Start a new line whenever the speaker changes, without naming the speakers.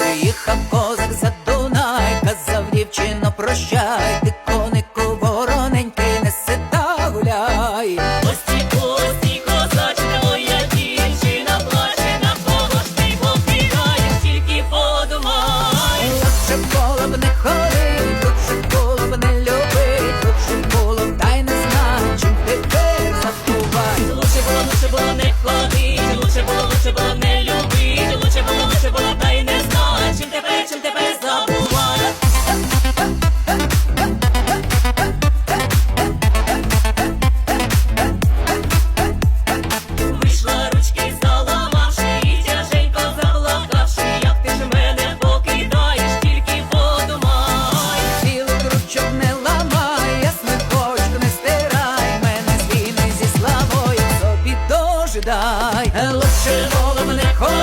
Приїхав козак за Дунай, казав дівчино, прощай, ти конику вороненьки не сида гуляй.
Ості, ості, козачка моя дівчина плаче на кого ти попігаєш, тільки подумай.
Лучше б не ходи, лучше б не люби, лучше б та й не знай, чим забувай.
Лучше було, лучше було не ходи, лучше було, не
daj Lepszym wolnym lecho